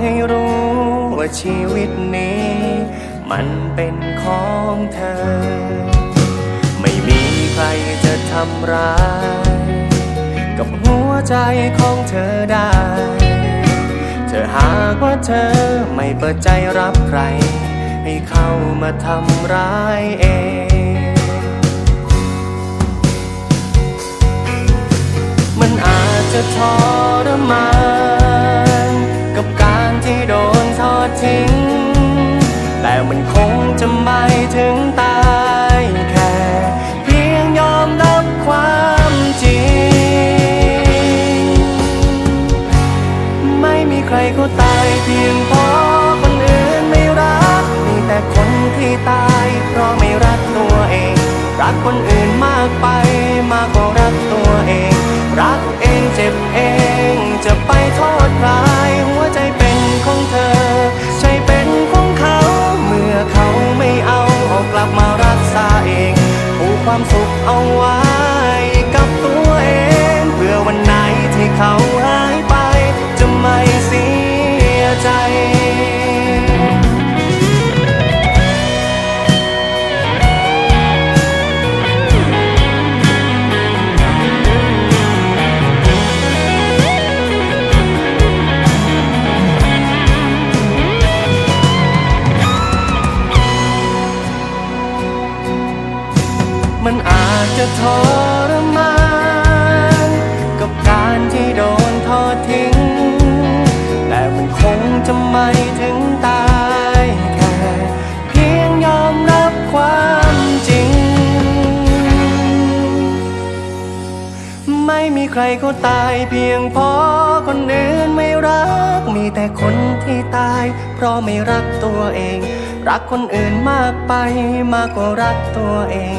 ให้รู้ว่าชีวิตนี้ มันเป็นของเธอ ไม่มีใครจะทำร้าย กับหัวใจของเธอได้ เธอหากว่าเธอไม่เปิดใจรับใคร ให้เข้ามาทำร้ายเองมันอาจจะทรมาน ทิ้ง แต่มันคงจะไม่ถึงตา ความสุขเอาไว้กับตัวเองเพื่อวันไหนที่เขาหายไป จะไม่เสียใจ จะทรมานกับการที่โดนทอดทิ้ง แต่มันคงจะไม่ถึงตายแค่เพียงยอมรับความจริง ไม่มีใครเขาตายเพียงเพราะคนอื่นไม่รัก มีแต่คนที่ตาย เพราะไม่รักตัวเอง รักคนอื่นมากไปมากกว่ารักตัวเอง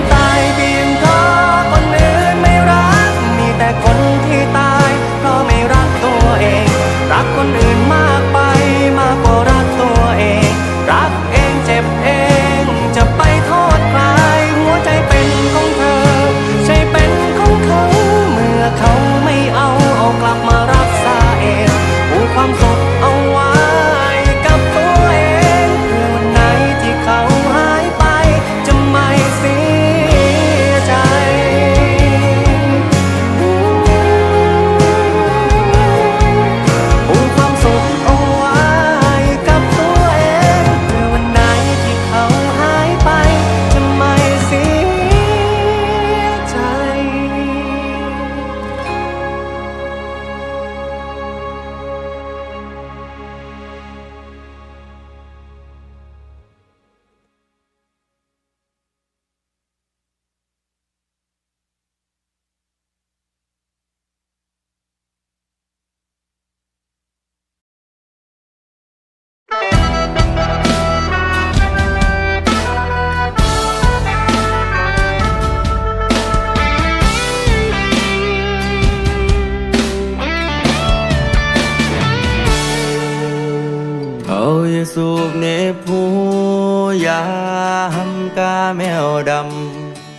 แมวด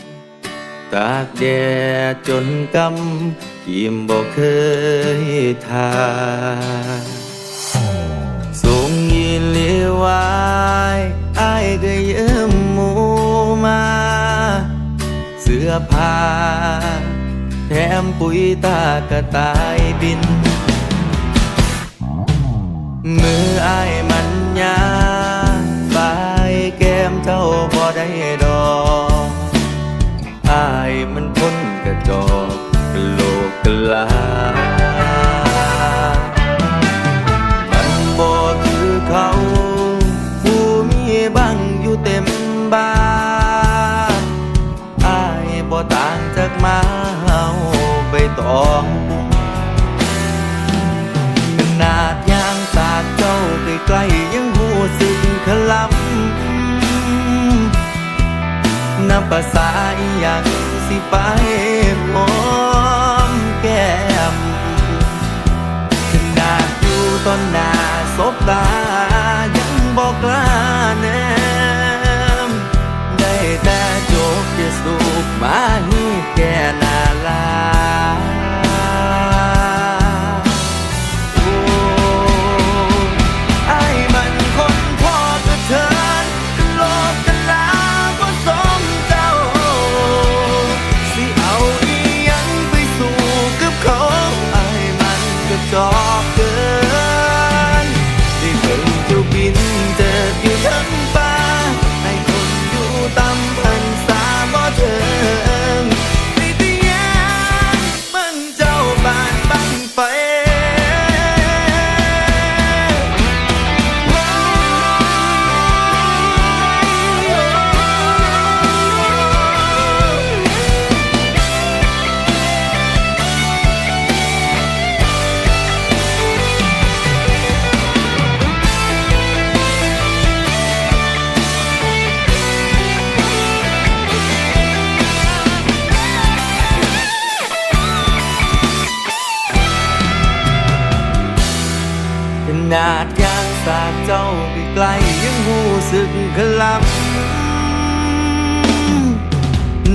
ำ ตากแดดจนกำกิมบอกเคยทาสูงยีเลียวายอ้ก็ยืมหมูมา เสื้อผ้า แถมปุ๋ยตากระต่ายบิน มือไอ้มันยาไปแก้มเจ้าบ่ได้ มาเอาไปตองขนาดยางตาเจ้าใกล้ๆยังหูสึกขลำนับภาษาอีหยังสิไปหอมแก้มขนาดอยู่ตอนหน้าศบตายังบอกลาแน่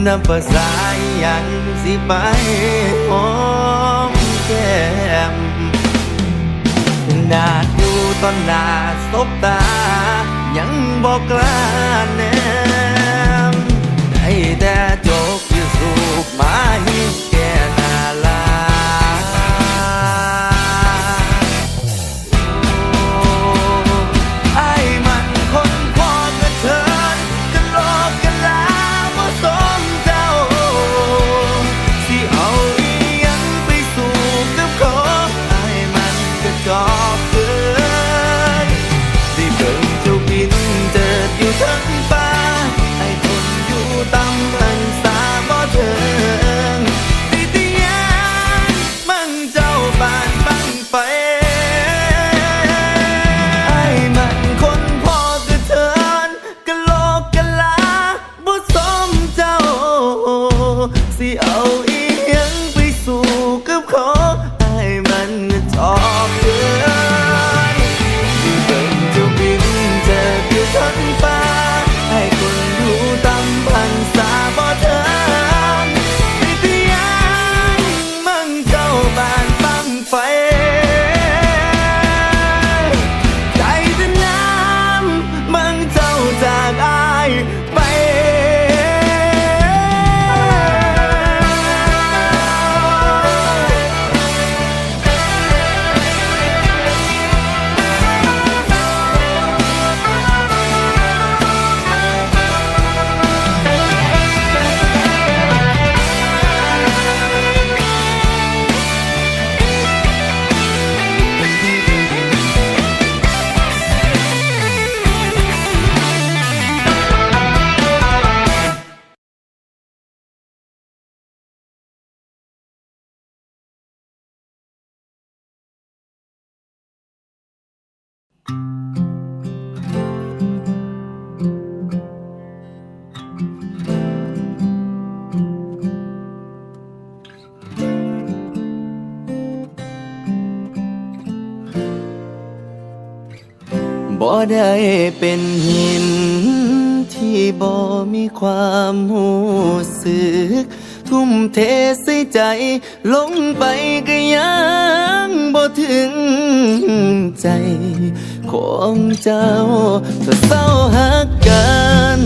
น้ำภาษายังสิไปหอมแก้มนาดูตอนน้าสบตา ยังบอกกล้าแนมได้แต่จบอยู่สูบไม้ บ่ได้เป็นหิน ที่บ่มีความหูสึก ทุ่มเทใส่ใจ ลงไปก็ยังบ่ถึงใจของเจ้าถ้าเศร้าหักกัน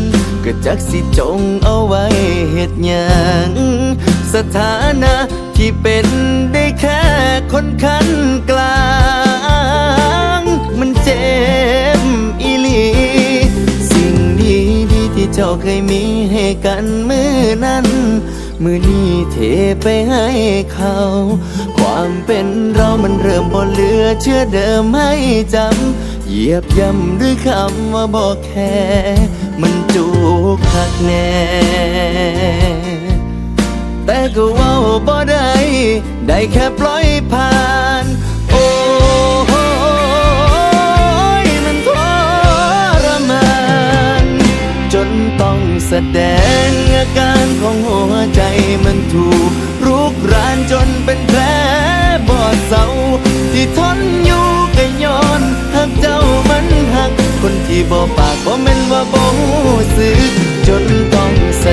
ก็จักสิจงเอาไว้เหตุยังสถานะที่เป็น กันมือนั้น มือนี้เทไปให้เขา ความเป็นเรามันเริ่มบ่เหลือเชื่อเดิมให้จำเหยียบย่ำด้วยคำว่าบอกแค่ มันจูกคักแน่แต่ก็ว่าบ่ได้ ได้แค่ปล่อยผ่าน แสดงอาการของหัวใจมันถูกรุกรานจนเป็นแผลบอดเศร้าที่ทนอยู่ก็ย้อนหักเจ้ามันหัก คนที่บ่ปากบ่แม่นว่าบ่รู้สึกจนต้องแส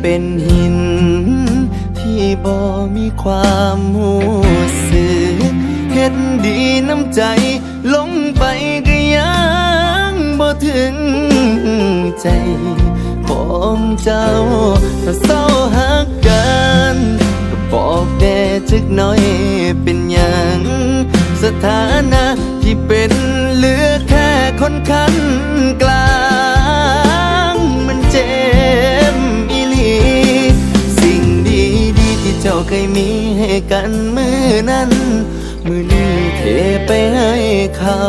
เป็นหิน ที่บ่มีความหูสึกเฮ็ดดีน้ำใจ ลงไปก็ยังบ่ถึงใจผมเจ้าถ้าเศร้าหักกันก็บอกแด่จักน่อยเป็นหยังสถานะที่เป็นเหลือแค่คนคัน กันมือนั้น มือนี้เทไปให้เขา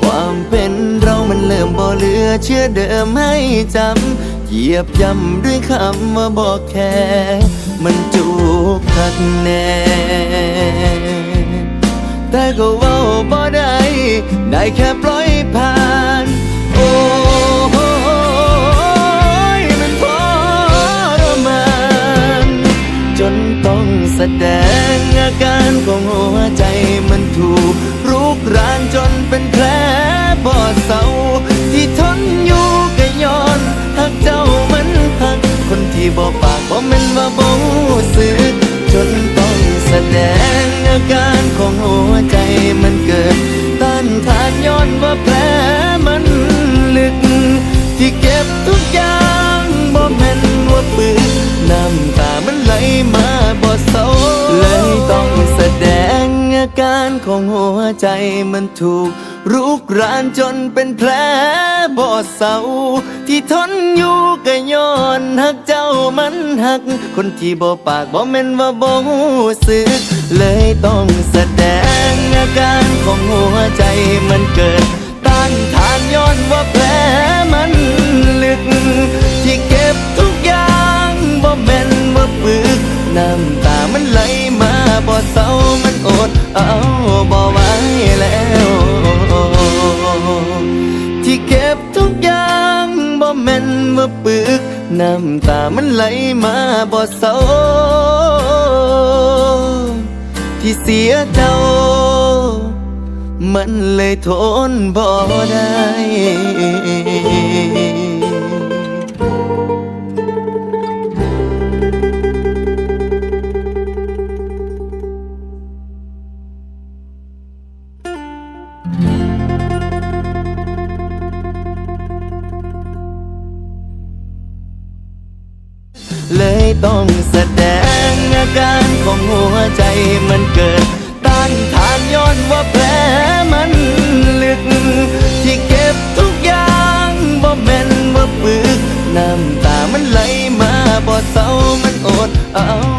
ความเป็นเรามันเริ่มบ่เหลือเชื่อเดิมให้จำเหยียบย่ำด้วยคำว่าบอกแค่ มันจูกคักแน่แต่ก็ว่าบ่ได้ได้แค่ปล่อยผ่าน ดงอาการของหัวใจมันถูกรุกรานจนเป็นแผลบอดเศร้าที่ทนอยู่ก็ย้อนหักเจ้ามันหักคนที่บอกปากบอกมันว่าบ่รู้สึกจนต้องแสดงอาการของหัวใจมันเกิดต้านทานย้อนว่าแผลมันลึก ที่เก็บทุกอย่างบ่แม่นว่าปืนน้ำตามันไหลมาบ เศร้าเลยต้องแสดงอาการของหัวใจมันถูกรุกรานจนเป็นแผลบ่เศร้าที่ทนอยู่ก็ย้อนหักเจ้ามันหัก คนที่บ่ปากบ่แม่นว่าบ่รู้สึก เลยต้องแสดงอาการของหัวใจมันเกิดต้านทานย้อนว่าแผลมันลึกที่ น้ำตามันไหลมาบ่เศร้ามันอดเอาบ่ไหวแล้ว ที่เก็บทุกอย่างบ่แม่นว่าปึก น้ำตามันไหลมาบ่เศร้าที่เสียเจ้า มันเลยทนบ่ได้ ต้องแสดงอาการของหัวใจมันเกิด ต้านทานย้อนว่าแผลมันลึก ที่เก็บทุกอย่างบ่แม่นว่าปึก น้ำตามันไหลมาบ่เศร้ามันอดเอา